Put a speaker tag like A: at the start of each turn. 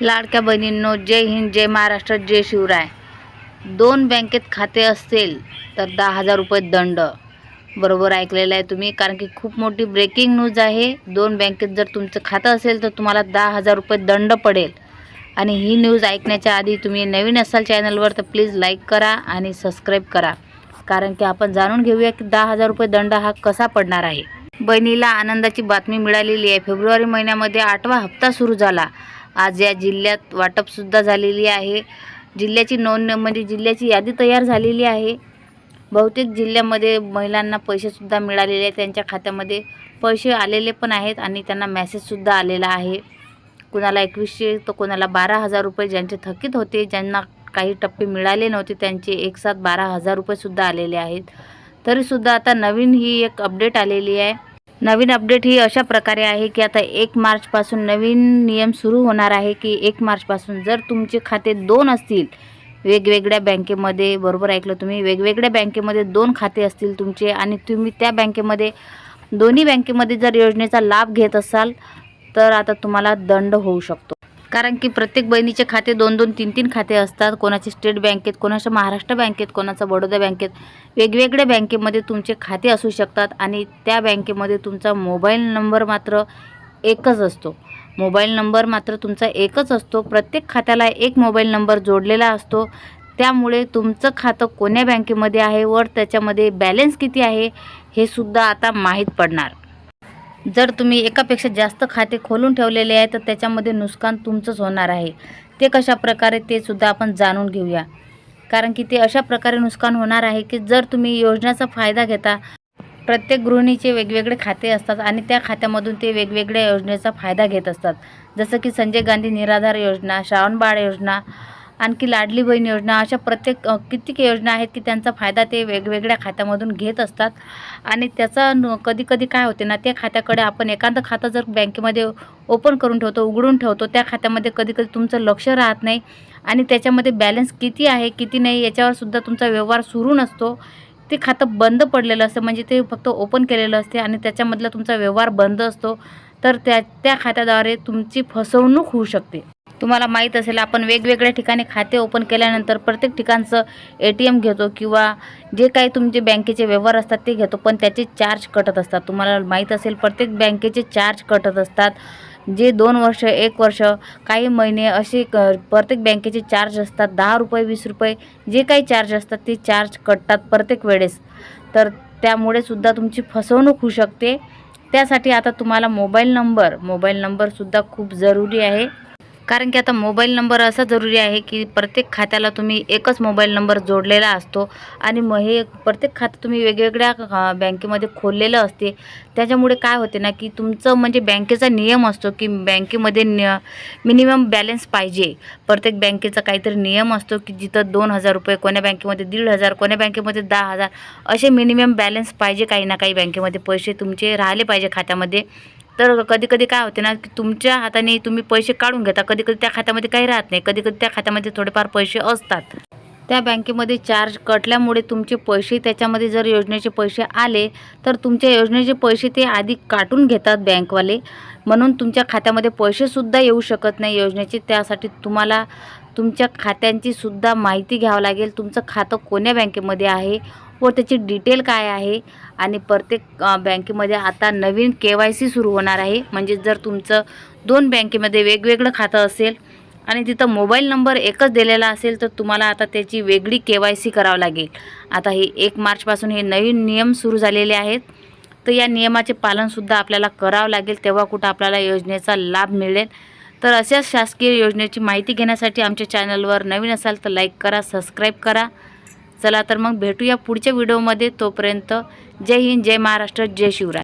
A: लाडक्या बहिणींनो जय हिंद जय महाराष्ट्र जय शिवराय. दोन बँकेत खाते असेल तर दहा हजार रुपये दंड. बरोबर ऐकलेलं आहे तुम्ही कारण की खूप मोठी ब्रेकिंग न्यूज आहे. दोन बँकेत जर तुमचं खातं असेल तर तुम्हाला दहा हजार रुपये दंड पडेल. आणि ही न्यूज ऐकण्याच्या आधी तुम्ही नवीन असाल चॅनलवर तर प्लीज लाईक करा आणि सबस्क्राईब करा. कारण की आपण जाणून घेऊया की दहा हजार रुपये दंड हा कसा पडणार आहे. बहिणीला आनंदाची बातमी मिळालेली आहे. फेब्रुवारी महिन्यामध्ये आठवा हप्ता सुरू झाला. आज या जिल्ह्यात वाटपसुद्धा झालेली आहे. जिल्ह्याची नोंद म्हणजे जिल्ह्याची यादी तयार झालेली आहे. बहुतेक जिल्ह्यामध्ये महिलांना पैसेसुद्धा मिळालेले आहेत. त्यांच्या खात्यामध्ये पैसे आलेले पण आहेत आणि त्यांना मॅसेजसुद्धा आलेला आहे. कुणाला एकवीसशे तर कोणाला बारा हजार रुपये ज्यांचे थकीत होते ज्यांना काही टप्पे मिळाले नव्हते त्यांचे एक साथ बारा हजार रुपयेसुद्धा आलेले आहेत. तरीसुद्धा आता नवीन ही एक अपडेट आलेली आहे. नवीन अपडेट ही अशा प्रकारे आहे की आता एक मार्चपासून नवीन नियम सुरू होणार आहे की एक मार्चपासून जर तुमचे खाते दोन असतील वेगवेगळ्या बँकेमध्ये बरोबर ऐकलं तुम्ही वेगवेगळ्या बँकेमध्ये दोन खाते असतील तुमचे आणि तुम्ही त्या बँकेमध्ये दोन्ही बँकेमध्ये जर योजनेचा लाभ घेत असाल तर आता तुम्हाला दंड होऊ शकतो. कारण की प्रत्येक बहिणीचे खाते दोन दोन तीन तीन खाते असतात. कोणाचे स्टेट बँकेत कोणाच्या महाराष्ट्र बँकेत कोणाचं बडोदा बँकेत. वेगवेगळ्या बँकेमध्ये तुमचे खाते असू शकतात आणि त्या बँकेमध्ये तुमचा मोबाईल नंबर मात्र एकच असतो. मोबाईल नंबर मात्र तुमचा एकच असतो. प्रत्येक खात्याला एक मोबाईल नंबर जोडलेला असतो. त्यामुळे तुमचं खातं कोण्या बँकेमध्ये आहे वर त्याच्यामध्ये बॅलन्स किती आहे हे सुद्धा आता माहीत पडणार. जर तुम्ही एकापेक्षा जास्त खाते खोलून ठेवलेले आहे तर त्याच्यामध्ये नुकसान तुमचंच होणार आहे. ते कशा प्रकारे ते सुद्धा आपण जाणून घेऊया. कारण की ते अशा प्रकारे नुकसान होणार आहे की जर तुम्ही योजनेचा फायदा घेता प्रत्येक गृहिणीचे वेगवेगळे खाते असतात आणि त्या खात्यामधून ते वेगवेगळ्या योजनेचा फायदा घेत असतात. जसं की संजय गांधी निराधार योजना श्रावणबाळ योजना आणखी लाडली बहीण योजना अशा प्रत्येक कितीक कित्येक योजना आहेत की त्यांचा फायदा ते वेगवेगळ्या खात्यामधून घेत असतात? आणि त्याचा न कधी कधी काय होते ना त्या खात्याकडे आपण एखादं खातं जर बँकेमध्ये ओपन करून ठेवतो उघडून ठेवतो त्या खात्यामध्ये कधी कधी तुमचं लक्ष राहत नाही. आणि त्याच्यामध्ये बॅलन्स किती आहे किती नाही याच्यावरसुद्धा तुमचा व्यवहार सुरू नसतो. ते खातं बंद पडलेलं असतं म्हणजे ते फक्त ओपन केलेलं असते आणि त्याच्यामधला तुमचा व्यवहार बंद असतो. तर त्या त्या खात्याद्वारे तुमची फसवणूक होऊ शकते. तुम्हाला माहीत असेल आपण वेगवेगळ्या ठिकाणी खाते ओपन केल्यानंतर प्रत्येक ठिकाणचं ए टी एम घेतो किंवा जे काही तुमचे बँकेचे व्यवहार असतात ते घेतो पण त्याचे चार्ज कटत असतात. तुम्हाला माहीत असेल प्रत्येक बँकेचे चार्ज कटत असतात. जे दोन वर्ष एक वर्ष काही महिने असे क प्रत्येक बँकेचे चार्ज असतात. दहा रुपये वीस रुपये जे काही चार्ज असतात ते चार्ज कटतात प्रत्येक वेळेस. तर त्यामुळे सुद्धा तुमची फसवणूक होऊ शकते. त्यासाठी आता तुम्हाला मोबाईल नंबर मोबाईल नंबरसुद्धा खूप जरुरी आहे. कारण की आता मोबाईल नंबर असा जरुरी आहे की प्रत्येक खात्याला तुम्ही एकच मोबाईल नंबर जोडलेला असतो आणि मग हे प्रत्येक खातं तुम्ही वेगवेगळ्या बँकेमध्ये खोललेलं असते. त्याच्यामुळे काय होते ना की तुमचं म्हणजे बँकेचा नियम असतो की बँकेमध्ये न मिनिमम बॅलन्स पाहिजे. प्रत्येक बँकेचा काहीतरी नियम असतो की जिथं दोन हजार रुपये कोण्या बँकेमध्ये दीड हजार कोण्या बँकेमध्ये दहा हजार असे मिनिमम बॅलन्स पाहिजे काही ना काही बँकेमध्ये. पैसे तुमचे राहिले पाहिजे खात्यामध्ये. तर कधी कधी काय होते ना की तुमच्या हाताने तुम्ही पैसे काढून घेता कधी कधी त्या खात्यामध्ये काही राहत नाही कधी कधी त्या खात्यामध्ये थोडेफार पैसे असतात. त्या बँकेमध्ये चार्ज कटल्यामुळे तुमचे पैसे त्याच्यामध्ये जर योजनेचे पैसे आले तर तुमच्या योजनेचे पैसे ते आधी काटून घेतात बँकवाले. म्हणून तुमच्या खात्यामध्ये पैसेसुद्धा येऊ शकत नाही योजनेचे त्यासाठी तुम्हाला तुमच्या खात्यांची सुद्धा माहिती घ्यावं लागेल. तुमचं खातं कोण्या बँकेमध्ये आहे व त्याची डिटेल काय आहे? आणि प्रत्येक बँकेमध्ये आता नवीन के वाय सी सुरू होणार आहे. म्हणजे जर तुमचं दोन बँकेमध्ये वेगवेगळं खातं असेल आणि तिथं मोबाईल नंबर एकच दिलेला असेल तर तुम्हाला आता त्याची वेगळी के वाय सी करावं लागेल. आता हे एक मार्चपासून हे नवीन नियम सुरू झालेले आहेत. तर या नियमाचे पालनसुद्धा आपल्याला करावं लागेल. तेव्हा कुठं आपल्याला योजनेचा लाभ मिळेल. तर अशाच शासकीय योजनेची माहिती घेण्यासाठी आमच्या चॅनलवर नवीन असाल तर लाईक करा सबस्क्राईब करा. चला तर मग भेटूया पुढच्या व्हिडिओमध्ये. तोपर्यंत जय हिंद जय महाराष्ट्र जय शिवराय.